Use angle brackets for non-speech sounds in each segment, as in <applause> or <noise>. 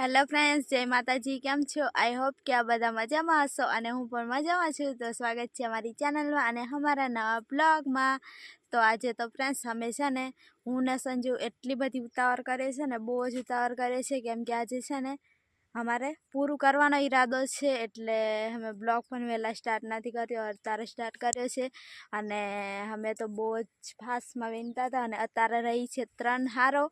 Hello friends જય માતાજી, કેમ છો? આઈ હોપ કે આ બધા મજામાં હશો અને હું પણ મજામાં છું. તો સ્વાગત છે અમારી ચેનલમાં અને અમારા નવા બ્લોગમાં તો આજે તો ફ્રેન્ડ્સ અમે છે ને હું ને સંજુ એટલી બધી ઉતાવળ કરે છે ને, બહુ જ ઉતાવળ કરે છે, કેમ કે આજે છે ને અમારે પૂરું કરવાનો ઈરાદો છે, એટલે અમે બ્લોગ પણ વહેલા સ્ટાર્ટ નથી કર્યો, અત્યારે સ્ટાર્ટ કર્યો છે. અને અમે તો બહુ જ ફાસ્ટમાં વિનતા હતા અને અત્યારે રહી છે ત્રણ હારો.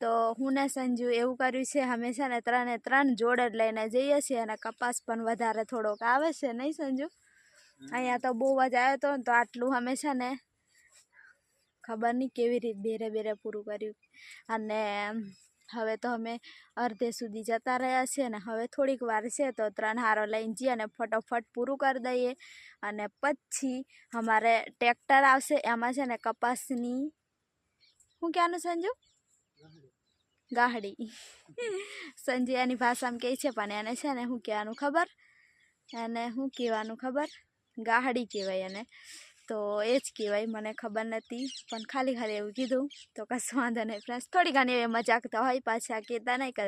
તો હું ને સંજુ એવું કર્યું છે હંમેશા ને ત્રણે ત્રણ જોડ જ લઈને જઈએ છીએ અને કપાસ પણ વધારે થોડોક આવે છે, નહીં સંજુ? અહીંયા તો બહુ જ આવ્યો હતો તો આટલું હંમેશા ને ખબર નહીં કેવી રીતે બેરે બેરે પૂરું કર્યું. અને હવે તો અમે અડધે સુધી જતા રહ્યા છીએ અને હવે થોડીક વાર છે તો ત્રણ હારો લઈને જઈએ અને ફટોફટ પૂરું કરી દઈએ. અને પછી અમારે ટ્રેક્ટર આવશે, એમાં છે ને કપાસની શું કહેવાનું સંજુ? ગાહડી. સંજય એની ભાષામાં કહે છે, પણ એને છે ને શું કહેવાનું ખબર? એને શું કહેવાનું ખબર? ગાહડી કહેવાય એને. તો એ જ કહેવાય, મને ખબર નથી. પણ ખાલી ખાલી એવું કીધું, તો કશું વાંધો નહીં. ફ્રેન્ડ્સ થોડી ઘણી એવી મજાક તો હોય પાછા, કહેતા નહીં કે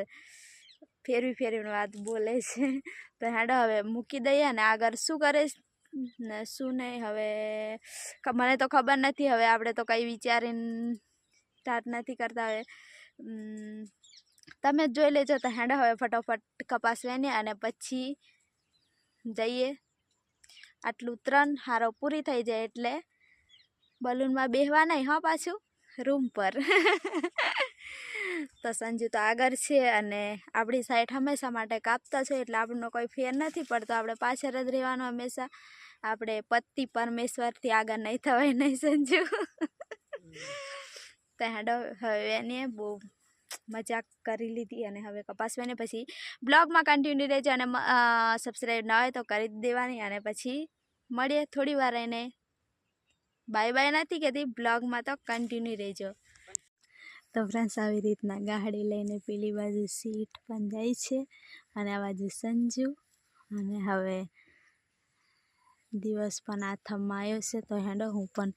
ફેરવી ફેરવીને વાત બોલે છે. તો હેડો હવે મૂકી દઈએ અને આગળ શું કરે ને શું નહીં, હવે મને તો ખબર નથી. હવે આપણે તો કંઈ વિચારીને સ્ટાર્ટ નથી કરતા. હવે તમે જોઈ લેજો. તો હેડો હવે ફટોફટ કપાસ વેને અને પછી જઈએ. આટલું ત્રણ હારો પૂરી થઈ જાય એટલે બલૂનમાં બેહવા નહીં હા પાછું રૂમ પર. <laughs> તો સંજુ તો આગળ છે અને આપણી સાઈડ હંમેશા માટે કાપતા છે એટલે આપણનો કોઈ ફેર નથી પડતો. આપણે પાછળ જ રહેવાનું હંમેશા. આપણે પતિ પરમેશ્વરથી આગળ નહીં થવાય નહીં સંજુ? તો હેડો હવે એને બહુ મજાક કરી લીધી અને હવે કપાસવાને પછી બ્લોગમાં કન્ટિન્યુ રહેજો અને સબસ્ક્રાઈબ ના હોય તો કરી દેવાની અને પછી મળીએ થોડી વાર એને બાય બાય નથી કહેતી, બ્લોગમાં તો કન્ટિન્યુ રહેજો. તો ફ્રેન્ડ્સ આવી રીતના ગાડી લઈને પેલી બાજુ સીટ પણ જાય છે અને આ બાજુ સંજુ અને હવે દિવસ પણ આથમમાં આવ્યો છે તો હેડો હું પણ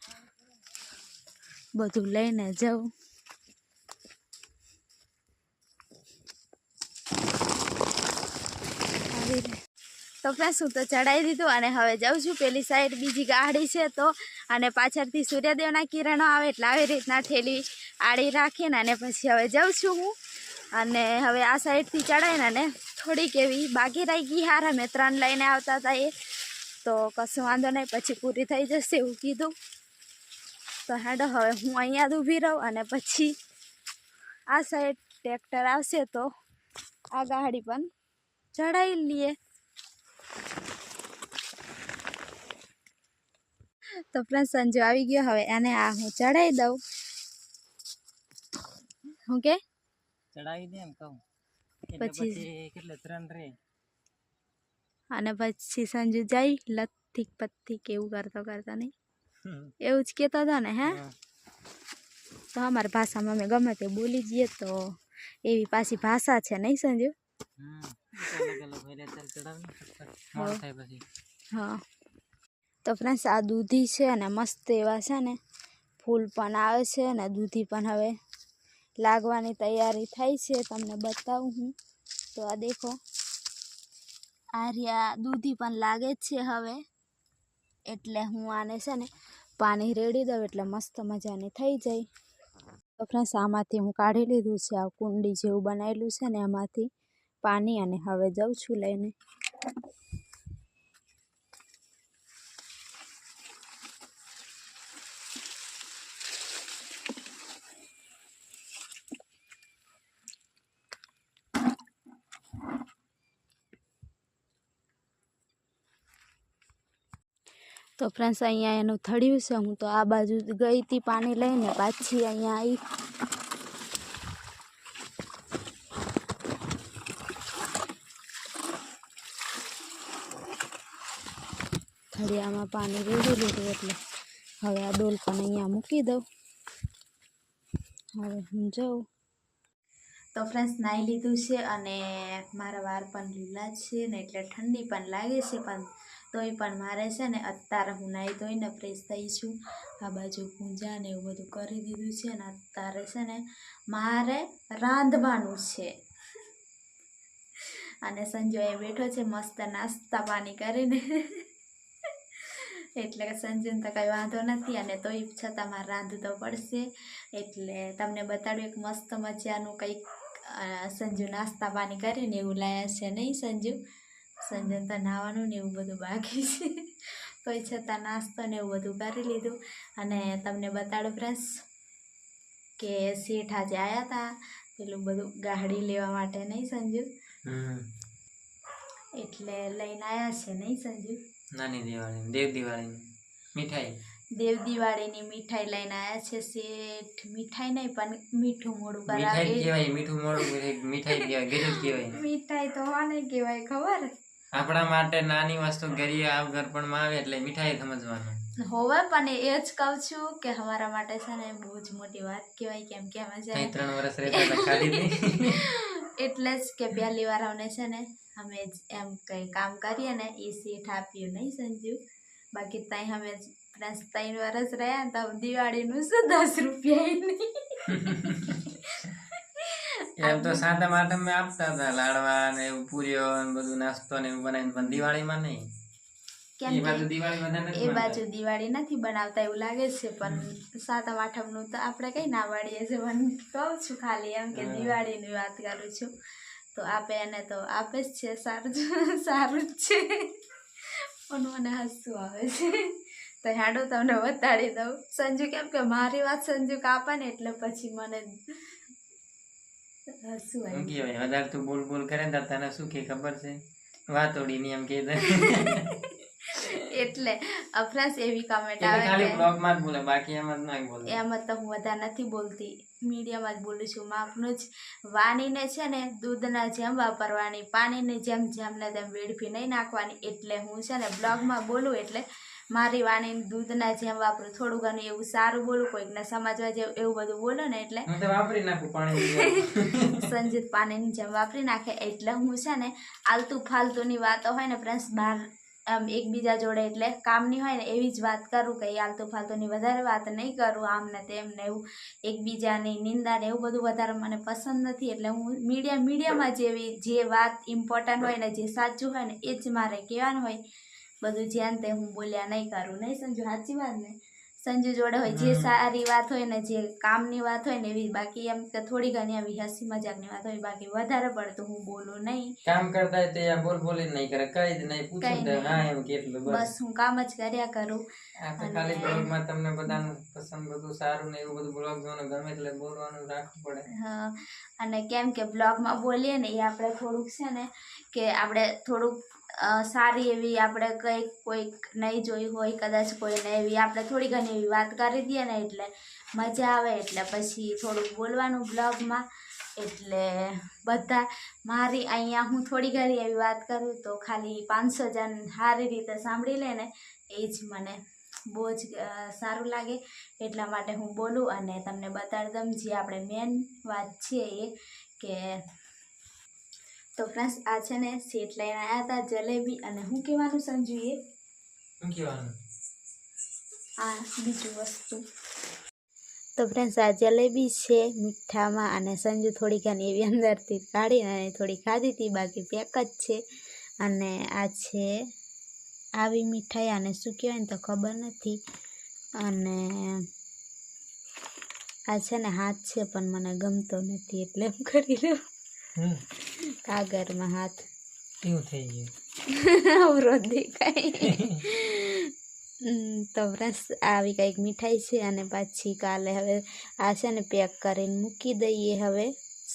બધું લઈને જાઉં આવી રે. તો ફ્રેન્ડ્સ હું તો ચડાવી દીધું અને હવે જાઉં છું. પેલી સાઈડ બીજી ગાડી છે તો અને પાછળથી સૂર્યદેવના કિરણો આવે એટલે આવી રીતના ઠેલી આડી રાખીને અને પછી હવે જાઉં છું હું. અને હવે આ સાઈડથી ચડાવીને અને થોડીક એવી બાકી રહી ગઈ હાર. અમે ત્રણ લઈને આવતા હતા એ. તો કશું વાંધો નહીં, પછી પૂરી થઈ જશે એવું કીધું. તો હેડો, હવે હું અહીંયા જ ઊભી રહું અને પછી આ સાઈડ ટ્રેક્ટર આવશે તો આ ગાડી પણ ચડાવી લઈએ. તો ફ્રેન્ડ સંજો આવી ગયો. હવે એને આ હું ચડાવી દઉં. હું કે? ચડાવી દે એમ કહું. પછી- કેટલે? ત્રણ રે. અને પછી સંજુ જાય લથિક પથિક કેવું કરતો કરતો નહીં. એવું જ કહેતો હતો ને હે? તો અમારી ભાષામાં અમે ગમે તે બોલી જઈએ તો એવી પાછી ભાષા છે નહીં સંજુ? હા. તો ફ્રેન્ડ્સ આ દૂધી છે અને મસ્ત એવા છે ને, ફૂલ પણ આવે છે અને દૂધી પણ હવે લાગવાની તૈયારી થાય છે, તમને બતાવું હું. તો આ દેખો આ રહ્યા દૂધી પણ લાગે જ છે હવે. એટલે હું આને છે ને, પાણી રેડી દઉં એટલે મસ્ત મજાની થઈ જાય. તો ફ્રેન્ડ્સ આમાંથી હું કાઢી લીધું છે, આ કુંડી જેવું બનાવેલું છે ને એમાંથી પાણી અને હવે જાઉં છું લઈને. તો ફ્રેન્ડ્સ અહીંયા એનું થળિયું છે. હું તો આ બાજુ ગઈ હતી પાણી લઈને. પાછી અહીંયા આવી થળિયામાં પાણી રેડી લીધું એટલે હવે આ ડોલ પણ અહીંયા મૂકી દઉં. હવે હું જાઉં. તો ફ્રેન્ડ્સ નાહી લીધું છે અને મારા વાળ પણ લીલા છે ને એટલે ઠંડી પણ લાગે છે, પણ તોય પણ મારે છે ને અત્યારે હું નાહી ધોઈને ફ્રેશ થઈ છું. આ બાજુ પૂજા ને એવું બધું કરી દીધું છે અને અત્યારે છે ને મારે રાંધવાનું છે. અને સંજુ એ બેઠો છે મસ્ત નાસ્તા પાણી કરીને. એટલે કે સંજુને તો કંઈ વાંધો નથી અને તોય છતાં મારે રાંધવું તો પડશે. એટલે તમને બતાડું એક મસ્ત મજાનું કંઈક સંજુ નાસ્તા પાણી કરીને એવું લાયા છે. નહીં સંજુ? સંજુ તો નાવાનું ને એવું બધું બાકી છે. કોઈ છતાં નાસ્તો ને એવું બધું કરી લીધું. અને તમને બતાડું ફ્રેન્ડ્સ કે શેઠ આજે આવ્યા હતા પેલું બધું ગાડી લેવા માટે નહીં સંજુ? એટલે લઈને આવ્યા છે નહીં સંજુ? નાની દિવાળી દેવ દિવાળી મીઠાઈ? દેવ દિવાળીની મીઠાઈ લઈને આવ્યા છે શેઠ. મીઠાઈ નહીં પણ મીઠું મોડું મીઠાઈ કહેવાય મીઠું મોડું મીઠાઈ કહેવાય ગજબ કહેવાય. મીઠાઈ તો આને કહેવાય ખબર? આપણા માટે નાની વસ્તુ ઘરે આવ ઘરપણમાં આવે એટલે મીઠાઈ સમજવાનું. હોવે પણ એ જ કહું છું કે અમારા માટે છે ને બહુ જ મોટી વાત કહેવાય કેમ કે અમે છે ત્રણ વર્ષ રહેતા હતા ખાધી <laughs> એટલે જ કે પહેલી વાર અમને છે ને અમે જ એમ કંઈ કામ કરીએ ને એ સીટ આપ્યું નહીં સંજુ. બાકી ત્યાં અમે પ્લસ ત્રણ વર્ષ રહ્યા તો દિવાળીનું શું દસ રૂપિયા નહીં. <laughs> એમ તો સાતમ આઠમ મેં આપતા હતા લાડવા ને એવું પૂરીઓ ને બધું નાસ્તો ને એવું બનાવીને પણ દિવાળીમાં નહીં. એ બાજુ દિવાળી નથી એ બાજુ દિવાળી નથી બનાવતા એવું લાગે છે પણ સાતમ આઠમનું તો આપણે કઈ ના વાળીએ છે પણ કહું છું ખાલી એમ કે. દિવાળીની વાત કરું છું. તો આપે એને તો આપે જ છે સારું સારું જ છે. પણ મને હસવું આવે છે. તો હાડો તમને બતાડી દઉં. સંજુ કેમ કે મારી વાત સંજુ કાપે ને એટલે પછી મને શું કહેવાય? વધારે તું બોલ બોલ કરે ને તને શું કે ખબર છે? વાતોડી એમ કે એટલે અફરાસ એવી કમેન્ટ આવે ખાલી કે જ બોલે બાકી એમ જ નહીં બોલે. એમાં તો હું વધારે નથી બોલતી. મીડિયામાં જ બોલું છું. માપનું જ વાણીને છે ને દૂધના જેમ વાપરવાની પાણીની જેમ જેમને તેમ વેડફી નહીં નાખવાની. એટલે હું છે ને બ્લોગમાં બોલું એટલે મારી વાણીને દૂધના જેમ વાપરું થોડું ઘણું એવું સારું બોલું કોઈકને સમજવા જેવું એવું બધું બોલો ને એટલે. વાપરી નાખું પાણી <laughs> સંજીત પાણીની જેમ વાપરી નાખે એટલે હું છે ને આલતુ ફાલતુની વાતો હોય ને ફ્રેન્ડ્સ બહાર આમ એકબીજા જોડે એટલે કામની હોય ને એવી જ વાત કરું કે આલતુ ફાલતુની વધારે વાત નહીં કરું આમ ને તેમ ને એવું એકબીજાની નિંદા ને એવું બધું વધારે મને પસંદ નથી એટલે હું મીડિયા મીડિયામાં જેવી જે વાત ઇમ્પોર્ટન્ટ હોય ને જે સાચું હોય ને એ જ મારે કહેવાનું હોય. બધું જ્યાં તે હું બોલ્યા નહીં કરું. નહીં સંજુ સાચી વાત ને? સંજુ જોડે હોય જે સારી વાત હોય ને જે કામની વાત હોય ને એવી બાકી એમ કે થોડી ઘણી આવી હસી મજાકની વાત હોય બાકી વધારે પડતું હું બોલું નહીં. કામ કરતા તો બોલ બોલી નહીં કરે કઈ જ નહીં. પૂછું તો હા એમ કેટલું બસ. હું કામ જ કર્યા કરું. આ તો ખાલી બ્લોગમાં તમને બધાનું પસંદ બધું સારું ને એવું બધું બ્લોગ જોવાનું ગમે એટલે બોલવાનું રાખવું પડે. હા, અને કેમ કે બ્લોગમાં બોલીએ ને એ આપણે થોડુંક છે ને કે આપણે થોડુંક સારી એવી આપણે કંઈક, કોઈક નહીં જોઈ હોય, કદાચ કોઈને એવી આપણે થોડી ઘણી એવી વાત કરી દઈએ ને એટલે મજા આવે, એટલે પછી થોડુંક બોલવાનું બ્લોગમાં. એટલે બધા મારી અહીંયા હું થોડી ઘણી એવી વાત કરું તો ખાલી પાંચસો જણ સારી રીતે સાંભળી લે ને એ જ મને બહુ જ સારું લાગે. એટલા માટે હું બોલું અને તમને બતાડી દઉં, જે આપણે મેન વાત છે એ કે તો ફ્રેન્ડ્સ આ છે ને સેટ લઈને આવ્યા હતા જલેબી અને હું કહેવાનું સંજુ શું કહેવાનું? આ બીજું વસ્તુ. તો ફ્રેન્ડ્સ આ જલેબી છે મીઠામાં અને સંજુ થોડી ઘણી એવી અંદરથી કાઢી અને થોડી ખાધી હતી બાકી પેક જ છે. અને આ છે આવી મીઠાઈ અને શું કહેવાય ને તો ખબર નથી. અને આ છે ને હાથ છે પણ મને ગમતો નથી એટલે એમ કરી લઉં. હમ. કાગળમાં હાથ. કેવું થઈ ગયું. <laughs> અવરોધ દેખાય. હમ, તો ફ્રેન્ડ્સ આવી કંઈક મીઠાઈ છે અને પાછી કાલે હવે આ છે ને પેક કરીને મૂકી દઈએ હવે.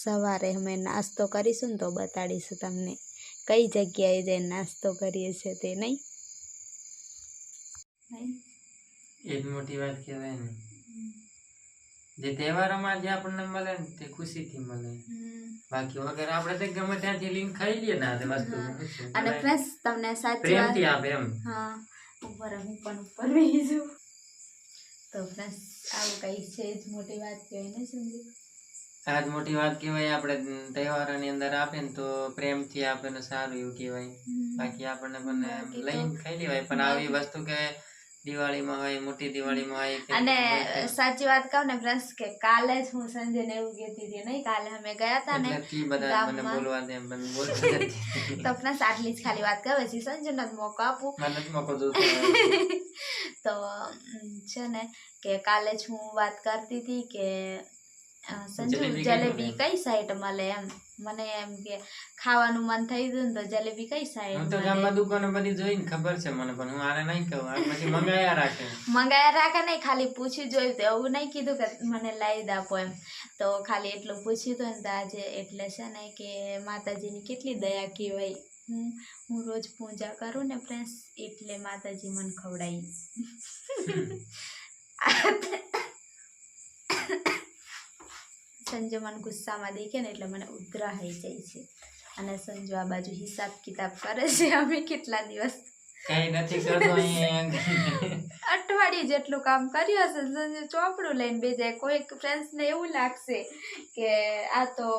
સવારે અમે નાસ્તો કરીશું ને તો બતાડીશું તમને કઈ જગ્યાએ જઈને નાસ્તો કરીએ છીએ તે નહીં? એ મોટી વાત કહેવાય ને. જે તહેવારોમાં જે આપણને મળે ને તે ખુશીથી મળે. બાકી વગર આપણે તો ગમે ત્યાંથી લિંક ખાઈ લઈએ ને વસ્તુ. અને ફ્રેન્ડ્સ તમને સાચી પ્રેમથી આપે એમ. હા. ઉપર હું પણ ઉપર બેસી તો ફ્રેન્ડ્સ આવું કઈ છે જ મોટી વાત કહેવાય ને સમજી આ જ મોટી વાત કહેવાય આપણે તહેવારોની અંદર આપે ને તો પ્રેમથી આપે ને સારું એવું કહેવાય. બાકી આપણને પણ લઈને ખાઈ લેવાય. પણ આવી વસ્તુ કે દિવાળીમાં હોય મોટી દિવાળીમાં હોય અને સાચી વાત કહું ને ફ્રેન્ડ્સ કે કાલે જ હું સંજયને એવું કહેતી હતી નહીં કાલે અમે ગયા હતા ને. <laughs> તો ફ્રેન્ડ્સ આટલી જ ખાલી વાત કરે છે સંજયને નો મોકો આપું. <laughs> તો છે ને કે કાલે જ હું વાત કરતી હતી કે સંજુ જલેબી કઈ? સાઈડ મળે એમ? મને એમ કે ખાવાનું મન થઈ ગયું તો જલેબી કઈ હું સાઈડ તો મળે? ગામમાં દુકાનો બધી જોઈને ખબર છે મને પણ હું આને નહીં કહું. પછી મંગાયા રાખે. મંગાયા રાખે નહીં ખાલી પૂછી જોયું તો એવું નહીં કીધું કે મને લાવી દે આપો એમ. તો ખાલી એટલું પૂછ્યું હતું ને તો આજે એટલે છે ને કે માતાજીની કેટલી દયા કહેવાય. હું હું રોજ પૂજા કરું ને ફ્રેન્ડ્સ એટલે માતાજી મને ખવડાવી <laughs> <laughs> સંજુ મને ગુસ્સામાં દેખે ને એટલે મને ઉધરાઈ જાય છે. અને સંજુ આ બાજુ હિસાબ કિતાબ કરે છે. અમે કેટલા દિવસ કઈ નથી કરતો અહીંયા અઠવાડિયે જેટલું કામ કર્યું હશે સંજુ ચોપડું લઈને બેજાય કોઈક ફ્રેન્ડ્સને એવું લાગશે કે આ તો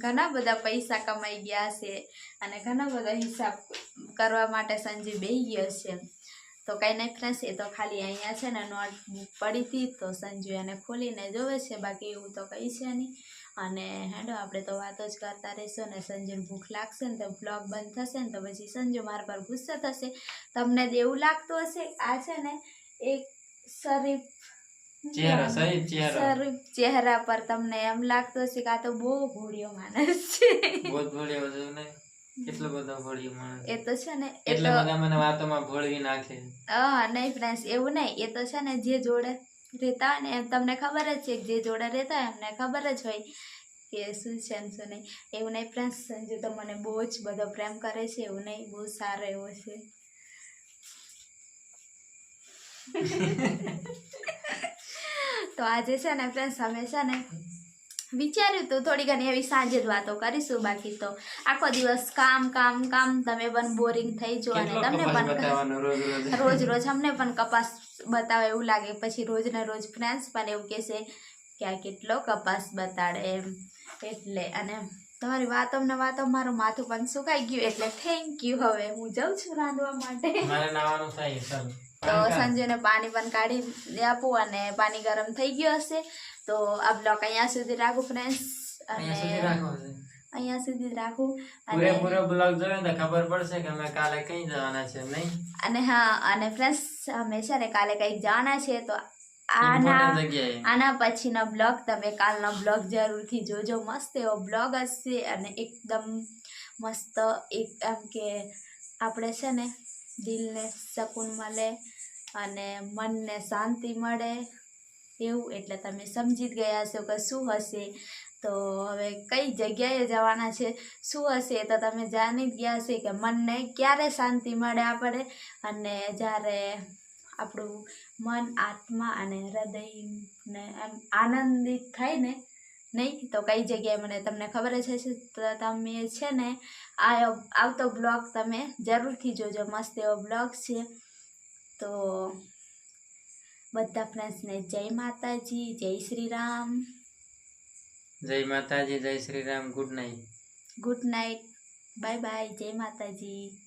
ઘણા બધા પૈસા કમાઈ ગયા છે અને ઘણા બધા હિસાબ કરવા માટે સંજુ બેહી ગયો છે તો કાંઈ નહીં ફ્રેન્ડ્સ એ તો ખાલી અહીંયા છે ને નોટબુક પડી હતી તો સંજુ એને ખોલીને જોવે છે બાકી એવું તો કંઈ છે નહીં. અને હેડો આપણે તો વાતો જ કરતા રહીશું ને સંજુને ભૂખ લાગશે ને તો બ્લોગ બંધ થશે ને તો પછી સંજુ મારા પર ગુસ્સે થશે. તમને જ એવું લાગતું હશે આ છે ને એક શરીફ ચહેરો શરીફ ચહેરા. પર તમને એમ લાગતું હશે કે આ તો બહુ ઘોડિયો માણસ છે. ભોળ્યો કેટલો બધો ભોળ્યો માણસ. એ તો છે ને એટલે બધા મને વાતોમાં ભોળવી નાખે. હા નહીં ફ્રેન્ડ્સ એવું નહીં. એ તો છે ને જે જોડે રહેતા ને એમ તમને ખબર જ છે જે જોડે રહેતા હોય એમને ખબર જ હોય કે શું છે એમ શું નહીં. એવું નહીં ફ્રેન્ડ્સ સંજુ તો મને બહુ જ બધો પ્રેમ કરે છે એવું નહીં. બહુ સારો એવો છે. <laughs> તો આજે છે ને ફ્રેન્ડ્સ અમે છે ને વિચાર્યું હતું થોડી ઘણી એવી સાંજે જ વાતો કરીશું બાકી તો. આખો દિવસ કામ કામ કામ તમે પણ બોરિંગ થઈ જો અને તમને પણ <laughs> રોજ રોજ? અમને પણ કપાસ બતાવે એવું લાગે પછી રોજ ને રોજ ફ્રેન્ડ્સ પણ એવું કહેશે કે આ કેટલો કપાસ બતાડે એમ. એટલે અને તમારી વાતો ને વાતો મારું માથું પણ સુકાઈ ગયું એટલે થેન્ક યુ હવે હું જાઉં છું રાંધવા માટે. તો સંજયને પાણી પણ કાઢી આપું અને પાણી ગરમ થઈ ગયું હશે. તો આ બ્લોક અહીંયા સુધી રાખું ફ્રેન્ડ્સ અને અહીંયા સુધી જ રાખું. અને પૂરો બ્લોગ જોયો તો ખબર પડશે કે અમે કાલે કઈ જવાના છે નહીં? અને હા અને ફ્રેન્ડ્સ અમે છે ને કાલે કંઈક જવાના છે તો આના આના પછીનો બ્લોગ તમે કાલનો બ્લોગ જરૂરથી જોજો. મસ્ત એવો બ્લોગ હશે અને એકદમ મસ્ત એક એમ કે આપણે છે ને દિલને શકૂન મળે અને મનને શાંતિ મળે એવું એટલે તમે સમજી જ ગયા છો કે શું હશે. તો હવે કઈ જગ્યાએ જવાના છે, શું હશે તો તમે જાણી જ ગયા હશે કે મનને ક્યારે શાંતિ મળે આપણે અને જ્યારે આપણું મન, આત્મા અને હૃદયને આનંદિત થાય ને નહીં? તો કઈ જગ્યાએ મને તમને ખબર જ હશે. તો તમે છે ને આ આવતો બ્લોગ તમે જરૂરથી જોજો. મસ્ત એવો બ્લોગ છે. તો બધા ફ્રેન્ડ્સને જય માતાજી જય શ્રી રામ જય માતાજી જય Shri Ram good night good night bye bye જય માતાજી.